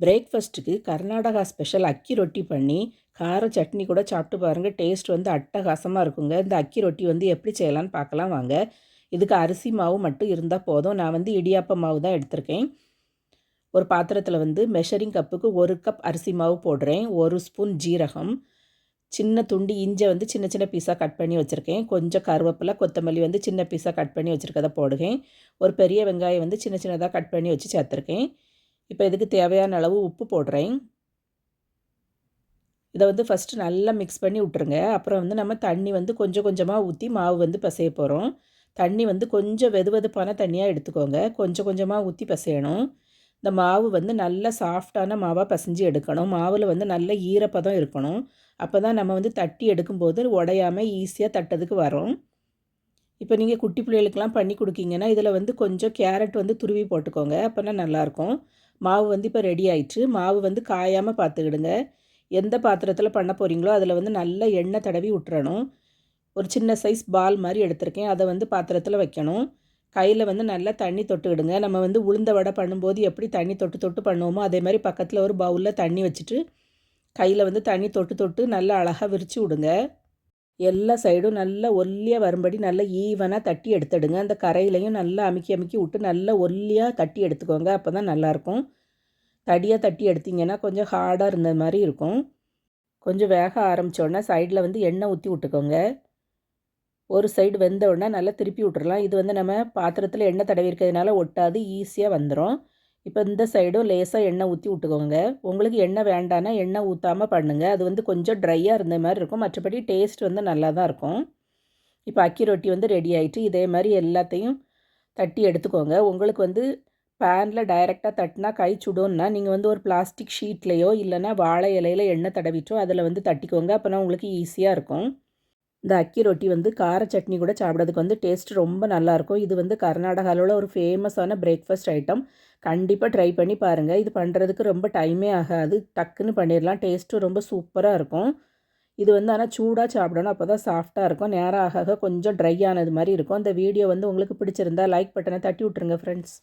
பிரேக்ஃபாஸ்ட்டுக்கு கர்நாடகா ஸ்பெஷல் அக்கி ரொட்டி பண்ணி கார சட்னி கூட சாப்பிட்டு பாருங்கள் டேஸ்ட் வந்து அட்டகாசமாக இருக்குங்க. இந்த அக்கி ரொட்டி வந்து எப்படி செய்யலான்னு பார்க்கலாம் வாங்க. இதுக்கு அரிசி மாவு மட்டும் இருந்தால் போதும். நான் வந்து இடியாப்ப மாவு தான் எடுத்திருக்கேன். ஒரு பாத்திரத்தில் வந்து மெஷரிங் கப்புக்கு ஒரு கப் அரிசி மாவு போடுறேன். ஒரு ஸ்பூன் ஜீரகம். சின்ன துண்டு இஞ்சை வந்து சின்ன சின்ன பீஸாக கட் பண்ணி வச்சுருக்கேன். கொஞ்சம் கருவேப்பிலை கொத்தமல்லி வந்து சின்ன பீஸாக கட் பண்ணி வச்சுருக்கதை போடுவேன். ஒரு பெரிய வெங்காயம் வந்து சின்ன சின்னதாக கட் பண்ணி வச்சு சேர்த்துருக்கேன். இப்போ இதுக்கு தேவையான அளவு உப்பு போடுறேன். இதை வந்து ஃபஸ்ட்டு நல்லா மிக்ஸ் பண்ணி விட்ருங்க அப்புறம் வந்து நம்ம தண்ணி வந்து கொஞ்சம் கொஞ்சமாக ஊற்றி மாவு வந்து பசைய போகிறோம் தண்ணி வந்து கொஞ்சம் வெது வெதுப்பான தண்ணியாக எடுத்துக்கோங்க. கொஞ்சம் கொஞ்சமாக ஊற்றி பசையணும். இந்த மாவு வந்து நல்ல சாஃப்டான மாவாக பசைஞ்சு எடுக்கணும். மாவில் வந்து நல்ல ஈரப்பதம் இருக்கணும். அப்போ தான் நம்ம வந்து தட்டி எடுக்கும்போது உடையாமல் ஈஸியாக தட்டதுக்கு வரும். இப்போ நீங்கள் குட்டி பிள்ளைகளுக்கெலாம் பண்ணி கொடுக்கீங்கன்னா இதில் வந்து கொஞ்சம் கேரட் வந்து துருவி போட்டுக்கோங்க. அப்போனா நல்லாயிருக்கும் மாவு வந்து இப்போ ரெடி ஆயிடுச்சு மாவு வந்து காயாமல் பார்த்துக்கிடுங்க எந்த பாத்திரத்தில் பண்ண போகிறீங்களோ அதில் வந்து நல்ல எண்ணெய் தடவி விட்டுறணும் ஒரு சின்ன சைஸ் பால் மாதிரி எடுத்திருக்கேன். அதை வந்து பாத்திரத்தில் வைக்கணும். கையில் வந்து நல்லா தண்ணி தொட்டுக்கிடுங்க. நம்ம வந்து உளுந்த வடை பண்ணும்போது எப்படி தண்ணி தொட்டு தொட்டு பண்ணுவோமோ அதே மாதிரி பக்கத்தில் ஒரு பவுலில் தண்ணி வச்சுட்டு கையில் வந்து தண்ணி தொட்டு தொட்டு நல்லா அழகாக விரித்து விடுங்க. எல்லா சைடும் நல்லா ஒல்லியாக வரும்படி நல்லா ஈவனாக தட்டி எடுத்துடுங்க. அந்த கரையிலையும் நல்லா அமுக்கி அமுக்கி விட்டு நல்லா ஒல்லியாக தட்டி எடுத்துக்கோங்க. அப்போ தான் நல்லாயிருக்கும். தடியாக தட்டி எடுத்திங்கன்னா கொஞ்சம் ஹார்டாக இருந்த மாதிரி இருக்கும். கொஞ்சம் வேக ஆரம்பித்தோடனே சைடில் வந்து எண்ணெய் ஊற்றி விட்டுக்கோங்க. ஒரு சைடு வெந்த உடனே நல்லா திருப்பி விட்டுறலாம். இது வந்து நம்ம பாத்திரத்தில் எண்ணெய் தடவி இருக்கிறதுனால ஒட்டாது ஈஸியாக வந்துடும் இப்போ இந்த சைடும் லேசாக எண்ணெய் ஊற்றி விட்டுக்கோங்க. உங்களுக்கு எண்ணெய் வேண்டானா எண்ணெய் ஊற்றாமல் பண்ணுங்கள் அது வந்து கொஞ்சம் ட்ரையாக இருந்த மாதிரி இருக்கும். மற்றபடி டேஸ்ட் வந்து நல்லா தான் இருக்கும். இப்போ அக்கி ரொட்டி வந்து ரெடி ஆகிட்டு இதே மாதிரி எல்லாத்தையும் தட்டி எடுத்துக்கோங்க. உங்களுக்கு வந்து பேனில் டைரெக்டாக தட்டினா கை சுடும்னா நீங்கள் வந்து ஒரு பிளாஸ்டிக் ஷீட்லேயோ இல்லைனா வாழை இலையில் எண்ணெய் தடவிட்டோ அதில் வந்து தட்டிக்கோங்க. அப்போனா உங்களுக்கு ஈஸியாக இருக்கும். இந்த அக்கி ரொட்டி வந்து கார சட்னி கூட சாப்பிட்றதுக்கு வந்து டேஸ்ட் ரொம்ப நல்லாயிருக்கும். இது வந்து கர்நாடகாவில் ஒரு ஃபேமஸான பிரேக்ஃபாஸ்ட் ஐட்டம் கண்டிப்பாக ட்ரை பண்ணி பாருங்கள் இது பண்ணுறதுக்கு ரொம்ப டைமே ஆகாது. டக்குன்னு பண்ணிடலாம் டேஸ்ட்டும் ரொம்ப சூப்பராக இருக்கும். இது வந்து ஆனால் சூடாக சாப்பிடணும். அப்போ தான் சாஃப்டாக இருக்கும். நேரம் ஆக ஆக கொஞ்சம் ட்ரை ஆனது மாதிரி இருக்கும். அந்த வீடியோ வந்து உங்களுக்கு பிடிச்சிருந்தா லைக் பட்டனை தட்டி விட்ருங்க ஃப்ரெண்ட்ஸ்